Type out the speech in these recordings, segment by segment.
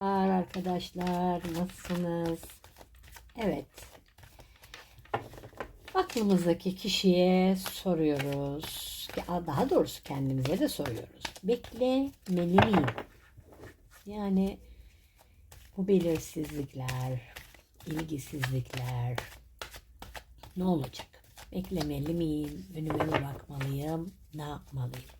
Arkadaşlar nasılsınız? Evet. Aklımızdaki kişiye soruyoruz. Daha doğrusu kendimize de soruyoruz. Beklemeli miyim? Yani bu belirsizlikler, ilgisizlikler ne olacak? Beklemeli miyim? Önüme mi bakmalıyım? Ne yapmalıyım?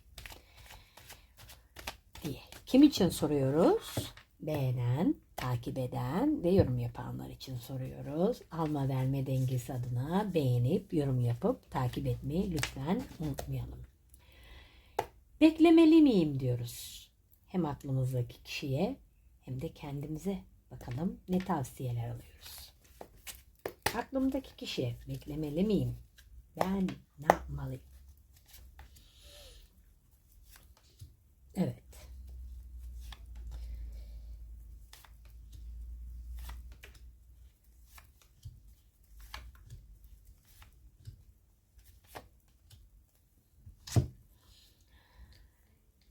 diye. Kim için soruyoruz? Beğenen, takip eden ve yorum yapanlar için soruyoruz. Alma verme dengesi adına beğenip, yorum yapıp takip etmeyi lütfen unutmayalım. Beklemeli miyim diyoruz. Hem aklımızdaki kişiye hem de kendimize bakalım ne tavsiyeler alıyoruz. Aklımdaki kişiye beklemeli miyim? Ben ne yapmalıyım? Evet.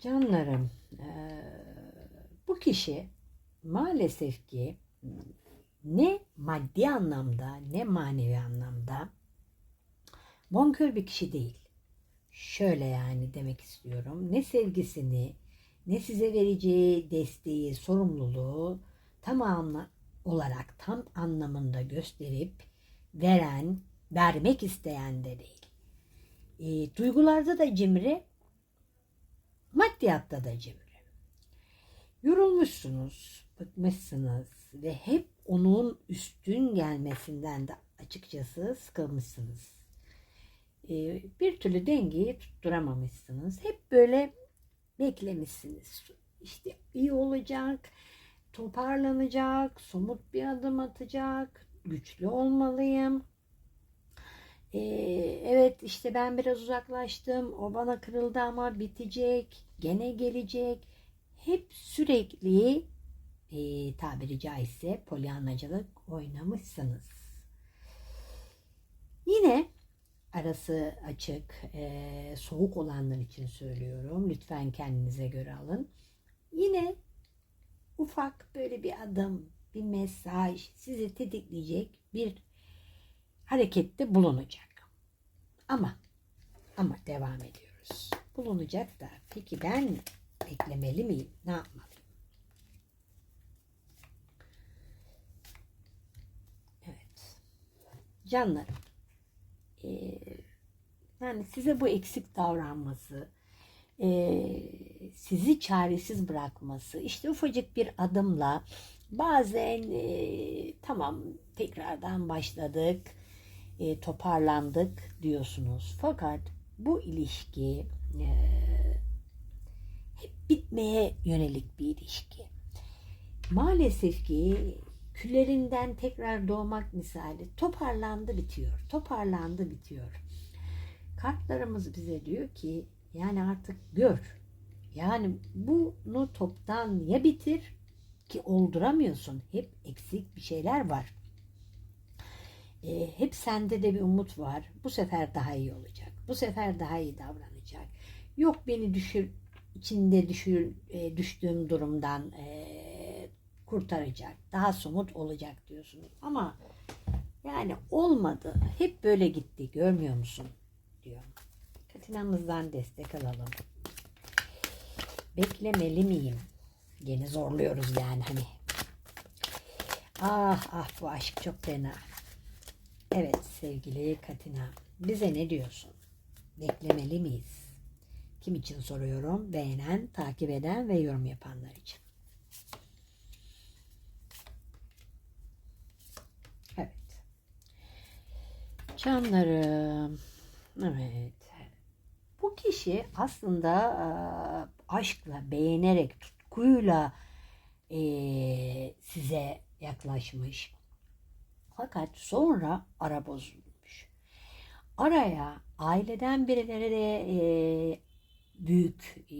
Canlarım, eee, bu kişi maalesef ki ne maddi anlamda ne manevi anlamda bonkör bir kişi değil. Şöyle yani demek istiyorum. Ne sevgisini ne size vereceği desteği, sorumluluğu tamamı olarak tam anlamında gösterip veren, vermek isteyen de değil. E, duygularda da cimri, maddiyatta da cimri. Yorulmuşsunuz, bıkmışsınız ve hep onun üstün gelmesinden de açıkçası sıkılmışsınız. Ee, bir türlü dengeyi tutturamamışsınız. Hep böyle beklemişsiniz. İşte iyi olacak, toparlanacak, somut bir adım atacak, güçlü olmalıyım. Ee, evet işte ben biraz uzaklaştım, o bana kırıldı ama bitecek, gene gelecek. Hep sürekli e, tabiri caizse polyanlacılık oynamışsınız. Yine arası açık, e, soğuk olanlar için söylüyorum. Lütfen kendinize göre alın. Yine ufak böyle bir adım, bir mesaj sizi tetikleyecek bir harekette bulunacak. Ama ama devam ediyoruz. Bulunacak da peki ben beklemeli miyim? Ne yapmalıyım? Evet. Canlarım. Ee, yani size bu eksik davranması, e, sizi çaresiz bırakması, işte ufacık bir adımla bazen e, tamam tekrardan başladık, e, toparlandık diyorsunuz. Fakat bu ilişki e, hep bitmeye yönelik bir ilişki. Maalesef ki küllerinden tekrar doğmak misali toparlandı bitiyor. Toparlandı bitiyor. Kartlarımız bize diyor ki yani artık gör. Yani bunu toptan ya bitir ki olduramıyorsun. Hep eksik bir şeyler var. E, hep sende de bir umut var. Bu sefer daha iyi olacak. Bu sefer daha iyi davranacak. Yok beni düşür içinde düşür, e, düştüğüm durumdan e, kurtaracak. Daha somut olacak diyorsunuz. Ama yani olmadı. Hep böyle gitti. Görmüyor musun? diyor. Katinamızdan destek alalım. Beklemeli miyim? Yine zorluyoruz yani hani. Ah ah bu aşk çok fena. Evet sevgili Katina. Bize ne diyorsun? Beklemeli miyiz? Kim için soruyorum? Beğenen, takip eden ve yorum yapanlar için. Evet. Canlarım. Evet. Bu kişi aslında e, aşkla, beğenerek, tutkuyla e, size yaklaşmış. Fakat sonra ara bozulmuş. Araya aileden birileri de e, büyük e,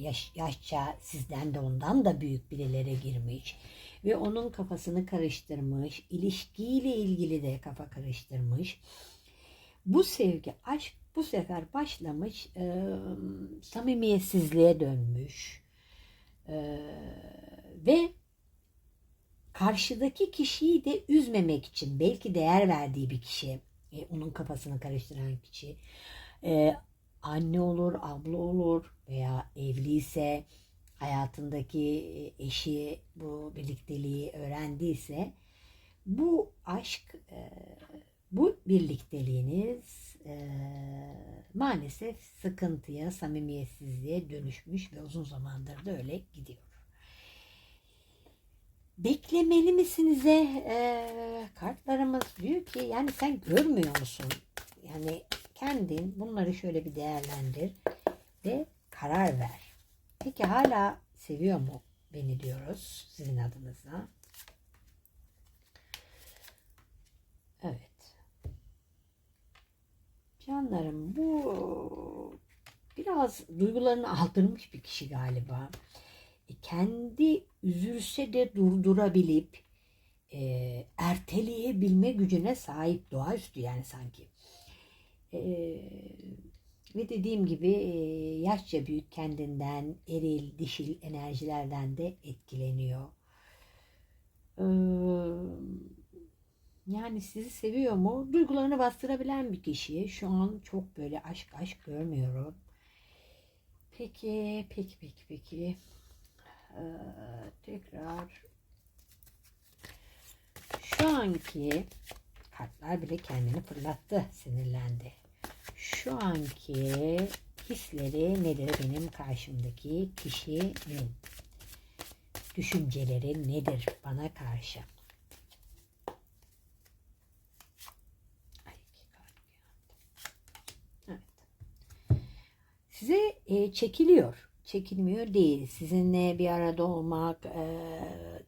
yaş, yaşça sizden de ondan da büyük birileri girmiş ve onun kafasını karıştırmış, ilişkiyle ilgili de kafa karıştırmış. Bu sevgi, aşk bu sefer başlamış, e, samimiyetsizliğe dönmüş e, ve karşıdaki kişiyi de üzmemek için belki değer verdiği bir kişi, e, onun kafasını karıştıran kişi, e, anne olur, abla olur veya evliyse hayatındaki eşi bu birlikteliği öğrendiyse bu aşk, e, bu birlikteliğiniz e, maalesef sıkıntıya, samimiyetsizliğe dönüşmüş ve uzun zamandır da öyle gidiyor. Beklemeli misinize e, kartlarımız diyor ki yani sen görmüyor musun? Yani kendin bunları şöyle bir değerlendir ve karar ver. Peki hala seviyor mu beni diyoruz sizin adınıza. Evet. Canlarım bu biraz duygularını aldırmış bir kişi galiba. E, kendi üzülse de durdurabilip e, erteleyebilme gücüne sahip doğaüstü yani sanki. E, ve dediğim gibi e, yaşça büyük kendinden eril, dişil enerjilerden de etkileniyor. E, yani sizi seviyor mu? Duygularını bastırabilen bir kişi. Şu an çok böyle aşk aşk görmüyorum. Peki, peki, peki, peki. Ee, tekrar şu anki kartlar bile kendini fırlattı, sinirlendi. Şu anki hisleri nedir benim karşımdaki kişinin? Düşünceleri nedir bana karşı? Size e, çekiliyor çekilmiyor değil. Sizinle bir arada olmak, e,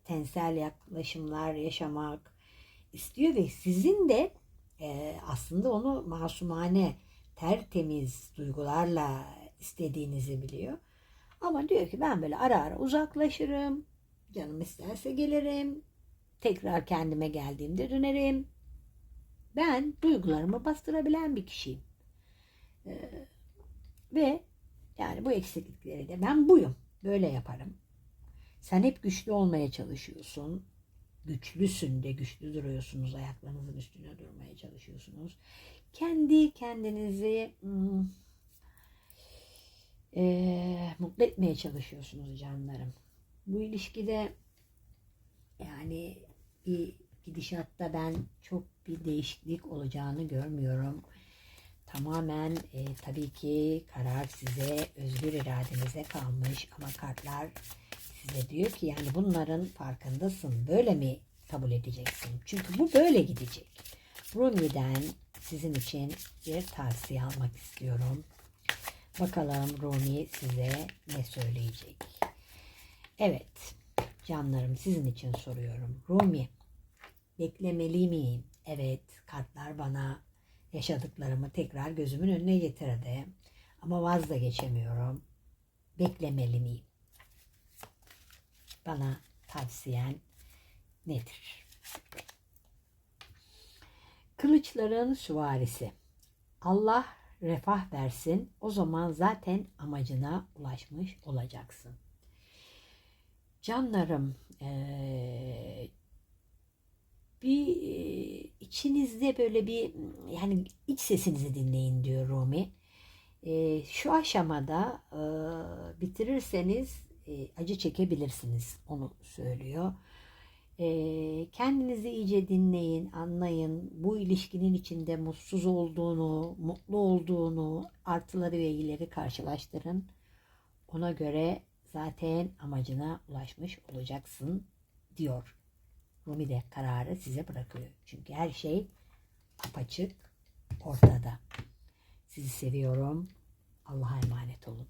tensel yaklaşımlar yaşamak istiyor ve sizin de e, aslında onu masumane, tertemiz duygularla istediğinizi biliyor. Ama diyor ki ben böyle ara ara uzaklaşırım, canım isterse gelirim, tekrar kendime geldiğimde dönerim. Ben duygularımı bastırabilen bir kişiyim. Ee, ve yani bu eksiklikleri de ben buyum. Böyle yaparım. Sen hep güçlü olmaya çalışıyorsun. Güçlüsün de güçlü duruyorsunuz. Ayaklarınızın üstüne durmaya çalışıyorsunuz. Kendi kendinizi e, mutlu etmeye çalışıyorsunuz canlarım. Bu ilişkide yani bir gidişatta ben çok bir değişiklik olacağını görmüyorum. Tamamen e, tabii ki karar size, özgür iradenize kalmış ama kartlar size diyor ki yani bunların farkındasın. Böyle mi kabul edeceksin? Çünkü bu böyle gidecek. Rumi'den sizin için bir tavsiye almak istiyorum. Bakalım Rumi size ne söyleyecek? Evet, canlarım sizin için soruyorum. Rumi, beklemeli miyim? Evet, kartlar bana yaşadıklarımı tekrar gözümün önüne getirdi. Ama vaz da geçemiyorum. Beklemeli miyim? Bana tavsiyen nedir? Kılıçların süvarisi. Allah refah versin. O zaman zaten amacına ulaşmış olacaksın. Canlarım, ee, bir içinizde böyle bir yani iç sesinizi dinleyin diyor Rumi. E, şu aşamada e, bitirirseniz e, acı çekebilirsiniz onu söylüyor. E, kendinizi iyice dinleyin, anlayın. Bu ilişkinin içinde mutsuz olduğunu, mutlu olduğunu, artıları ve iyileri karşılaştırın. Ona göre zaten amacına ulaşmış olacaksın diyor. Rumi de kararı size bırakıyor. Çünkü her şey apaçık ortada. Sizi seviyorum. Allah'a emanet olun.